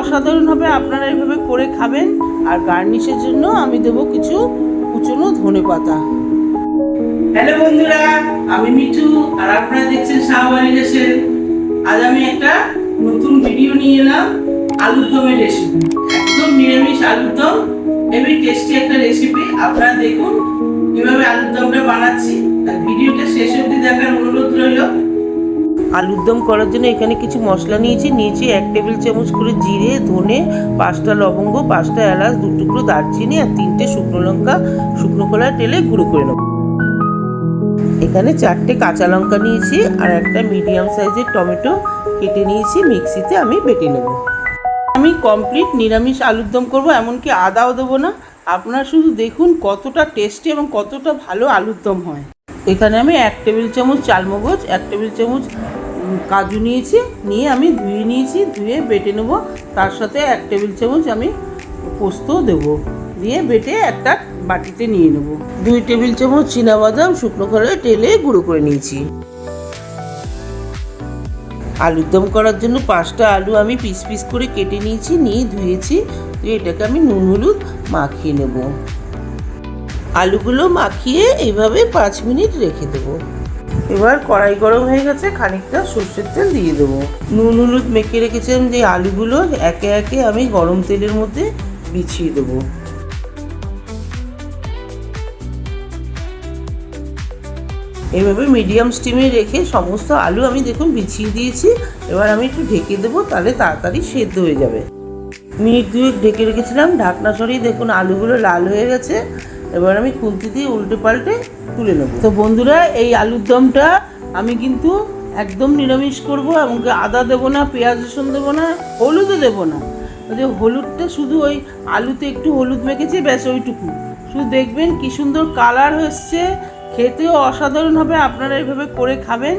অসাধারণ হবে আপনারা এইভাবে করে খাবেন। আর গার্নিশের জন্য আমি দেব কিছু কুচনো ধনে পাতা। হ্যালো বন্ধুরা, আমি মিঠু, আর আপনারা দেখছেন শাহবাড়ি রেসের আজ আমি একটা নতুন ভিডিও নিয়ে এলাম, আলুর দমের রেসিপি একদম নিরামিষ আলুর দম হেভি টেস্টি একটা রেসিপি আপনারা দেখুন কীভাবে আলুর দমটা বানাচ্ছি। ভিডিওটা শেষ অবধি দেখার অনুরোধ রইল। আলুর দম করার জন্য এখানে কিছু মশলা নিয়েছি। নিয়েছি এক টেবিল চামচ করে জিরে, ধনে, পাঁচটা লবঙ্গ, পাঁচটা এলাচ, দু টুকরো দারচিনি আর তিনটে শুকনো লঙ্কা। শুকনো কলায় তেলে গুঁড়ো করে নেব। এখানে চারটে কাঁচা লঙ্কা নিয়েছি আর একটা মিডিয়াম সাইজের টমেটো কেটে নিয়েছি। মিক্সিতে আমি বেটে নেব। আমি কমপ্লিট নিরামিষ আলুর দম করব, এমনকি আদাও দেবো না। আপনারা শুধু দেখুন কতটা টেস্টি এবং কতটা ভালো আলুর দম হয়। এখানে আমি এক টেবিল চামচ চালমগজ, এক টেবিল চামচ কাজু নিয়েছি, নিয়ে আমি ধুয়ে নিয়েছি, ধুয়ে বেটে নেব। তার সাথে এক টেবিল চামচ আমি পোস্ত দেবো। দিয়ে বেটে একটা বাটিতে নিয়ে নেব। দুই টেবিল চামচ বাদাম শুকনো খোলায় তেলে গুঁড়ো করে নিয়েছি। আলুর দম করার জন্য পাঁচটা আলু আমি পিস পিস করে কেটে নিয়েছি, নিয়ে ধুয়েছি। দিয়ে এটাকে আমি নুন হলুদ মাখিয়ে নেব। আলুগুলো মাখিয়ে এইভাবে পাঁচ মিনিট রেখে দেবো। এবার কড়াই গরম হয়ে গেছে, খানিকটা সর্ষের তেল দিয়ে দেবো। নুন হলুদ মেখে রেখেছিলাম যে আলুগুলো একে একে আমি গরম তেলের মধ্যে বিছিয়ে দেবো। এইভাবে মিডিয়াম স্টিমে রেখে সমস্ত আলু আমি দেখুন বিছিয়ে দিয়েছি, এবার আমি একটু ঢেকে দেবো, তাহলে তাড়াতাড়ি সেদ্ধ হয়ে যাবে। মিনিট দুয়েক ঢেকে রেখেছিলাম, ঢাকনা সরিয়ে দেখুন আলুগুলো লাল হয়ে গেছে। এবার আমি খুন্তি দিয়ে উল্টে পাল্টে তুলে নেব। তো বন্ধুরা, এই আলুর দমটা আমি কিন্তু একদম নিরামিষ করব এমনকি আদা দেবো না, পেঁয়াজ রসুন দেবো না, হলুদও দেবো না। যে হলুদটা শুধু ওই আলুতে একটু হলুদ মেখেছি, ব্যাস ওইটুকু। শুধু দেখবেন কি সুন্দর কালার হচ্ছে, খেতেও অসাধারণ হবে, আপনারা এইভাবে করে খাবেন।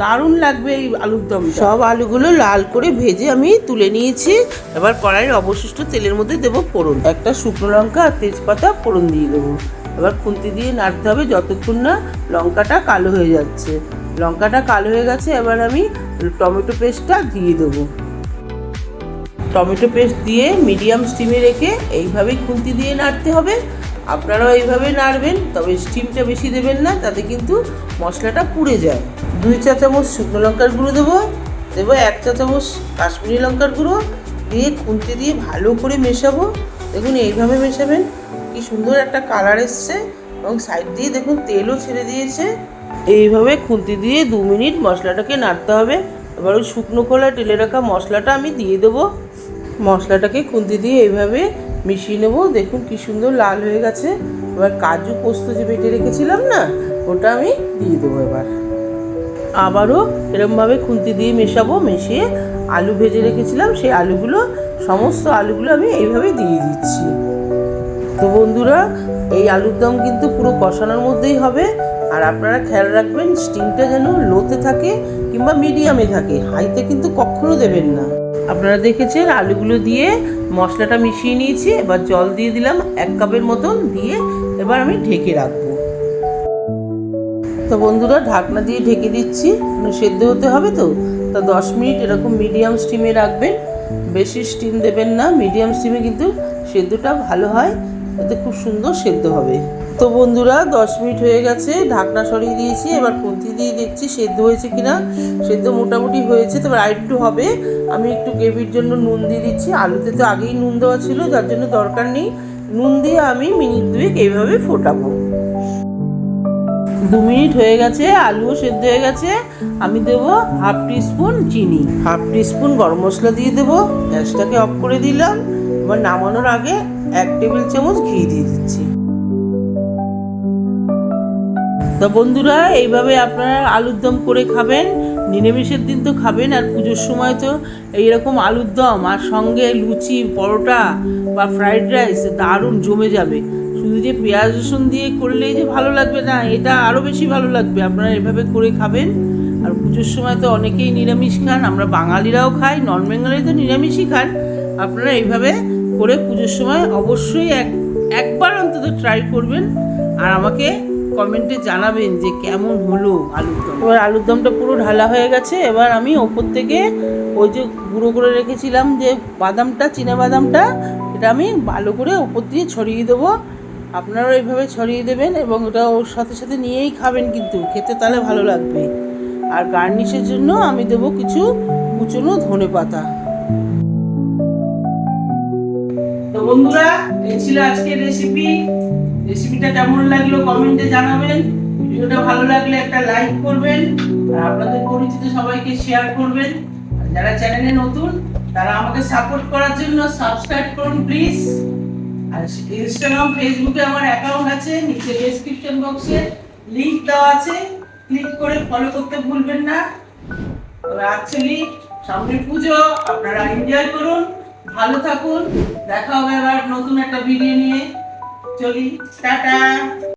দারুণ লাগবে এই আলুর দম সব আলুগুলো লাল করে ভেজে আমি তুলে নিয়েছি। এবার কড়াইয়ের অবশিষ্ট তেলের মধ্যে দেবো ফোড়ন। একটা শুকনো লঙ্কা আর তেজপাতা ফোড়ন দিয়ে দেবো। এবার খুন্তি দিয়ে নাড়তে হবে যতক্ষণ না লঙ্কাটা কালো হয়ে যাচ্ছে। লঙ্কাটা কালো হয়ে গেছে এবার আমি টমেটো পেস্টটা দিয়ে দেবো। টমেটো পেস্ট দিয়ে মিডিয়াম স্টিমে রেখে এইভাবেই খুন্তি দিয়ে নাড়তে হবে। আপনারাও এইভাবে নাড়বেন, তবে স্টিমটা বেশি দেবেন না, তাতে কিন্তু মশলাটা পুড়ে যায়। দুই চা চামচ শুকনো লঙ্কার গুঁড়ো দেবো দেবো এক চা চামচ কাশ্মীরি লঙ্কার গুঁড়ো, দিয়ে খুন্তি দিয়ে ভালো করে মেশাবো। দেখুন, এইভাবে মেশাবেন, কি সুন্দর একটা কালার এসছে, এবং সাইড দিয়ে দেখুন, তেলও ছেড়ে দিয়েছে। এইভাবে খুন্তি দিয়ে দু মিনিট মশলাটাকে নাড়তে হবে। এবার ওই শুকনো খোলা টেলে রাখা মশলাটা আমি দিয়ে দেবো। মশলাটাকে খুন্তি দিয়ে এইভাবে মিশিয়ে নেব। দেখুন কি সুন্দর লাল হয়ে গেছে। এবার কাজু পোস্ত যে বেটে রেখেছিলাম না, ওটা আমি দিয়ে দেবো এবার। আবারও এরমভাবে খুন্তি দিয়ে মেশাবো, মিশিয়ে আলু ভেজে রেখেছিলাম। সেই আলুগুলো, সমস্ত আলুগুলো আমি এইভাবে দিয়ে দিচ্ছি। তো বন্ধুরা, এই আলুর দম কিন্তু পুরো কষানোর মধ্যেই হবে। আর আপনারা খেয়াল রাখবেন, স্টিমটা যেন লোতে থাকে কিংবা মিডিয়ামে থাকে। হাইতে কিন্তু কখনো দেবেন না। আপনারা দেখেছেন, আলুগুলো দিয়ে মশলাটা মিশিয়ে নিয়েছি, এবার জল দিয়ে দিলাম এক কাপের মতন দিয়ে এবার আমি ঢেকে রাখব। তো বন্ধুরা, ঢাকনা দিয়ে ঢেকে দিচ্ছি সেদ্ধ হতে হবে তো? তা দশ মিনিট এরকম মিডিয়াম স্টিমে রাখবেন। বেশি স্টিম দেবেন না, মিডিয়াম স্টিমে কিন্তু সেদ্ধটা ভালো হয়। এতে খুব সুন্দর সেদ্ধ হবে। তো বন্ধুরা, দশ মিনিট হয়ে গেছে, ঢাকনা সরিয়ে দিয়েছি, এবার খুন্তি দিয়ে দেখছি সেদ্ধ হয়েছে কিনা। সেদ্ধ মোটামুটি হয়েছে তবে আর একটু হবে। আমি একটু গ্রেভির জন্য নুন দিয়ে দিচ্ছি। আলুতে তো আগেই নুন দেওয়া ছিল, যার জন্য দরকার নেই। নুন দিয়ে আমি মিনিট দুয়েক এইভাবে ফোটাবো। দু মিনিট হয়ে গেছে, আলুও সেদ্ধ হয়ে গেছে। আমি দেবো হাফ স্পুন চিনি। হাফ স্পুন গরম মশলা দিয়ে দেবো। গ্যাসটাকে অফ করে দিলাম। এবার নামানোর আগে এক টেবিল চামচ ঘি দিয়ে দিচ্ছি। তো বন্ধুরা, এইভাবে আপনারা আলুর দম করে খাবেন, নিরামিষের দিন তো খাবেন, আর পুজোর সময় তো এইরকম আলুর দম আর সঙ্গে লুচি, পরোটা বা ফ্রাইড রাইস দারুণ জমে যাবে। শুধু যে পেঁয়াজ রসুন দিয়ে করলেই যে ভালো লাগবে না, এটা আরও বেশি ভালো লাগবে। আপনারা এভাবে করে খাবেন। আর পুজোর সময় তো অনেকেই নিরামিষ খান, আমরা বাঙালিরাও খাই নন বেঙ্গলি তো নিরামিষই খান। আপনারা এইভাবে করে পুজোর সময় অবশ্যই এক, একবার অন্তত ট্রাই করবেন। আর আমাকে কমেন্টে জানাবেন যে কেমন হলো আলুর দম। এবার আলুর দমটা পুরো ঢালা হয়ে গেছে। এবার আমি ওপর থেকে ওই যে গুঁড়ো করে রেখেছিলাম যে বাদামটা, চীনা বাদামটা, এটা আমি ভালো করে ওপর দিয়ে ছড়িয়ে দেবো। আপনারাও এইভাবে ছড়িয়ে দেবেন এবং ওটা ওর সাথে সাথে নিয়েই খাবেন কিন্তু। খেতে তাহলে ভালো লাগবে। আর গার্নিশের জন্য আমি দেবো কিছু কুচনো ধনে পাতা বন্ধুরা, এই ছিল আজকের রেসিপি রেসিপিটা কেমন লাগল কমেন্টে জানাবেন। ভিডিওটা ভালো লাগলে একটা লাইক করবেন। আর আপনাদের পরিচিত সবাইকে শেয়ার করবেন। আর যারা চ্যানেলে নতুন, তারা আমাকে সাপোর্ট করার জন্য সাবস্ক্রাইব করুন প্লিজ আর ইনস্টাগ্রাম ফেসবুকে আমার অ্যাকাউন্ট আছে। নিচে ডেসক্রিপশন বক্সে লিংক দেওয়া আছে। ক্লিক করে ফলো করতে ভুলবেন না। তবে অ্যাকচুয়ালি সামনে পুজো, আপনারা এনজয় করুন। ভালো থাকুন দেখা হবে আবার নতুন একটা ভিডিও নিয়ে। চলি টাটা।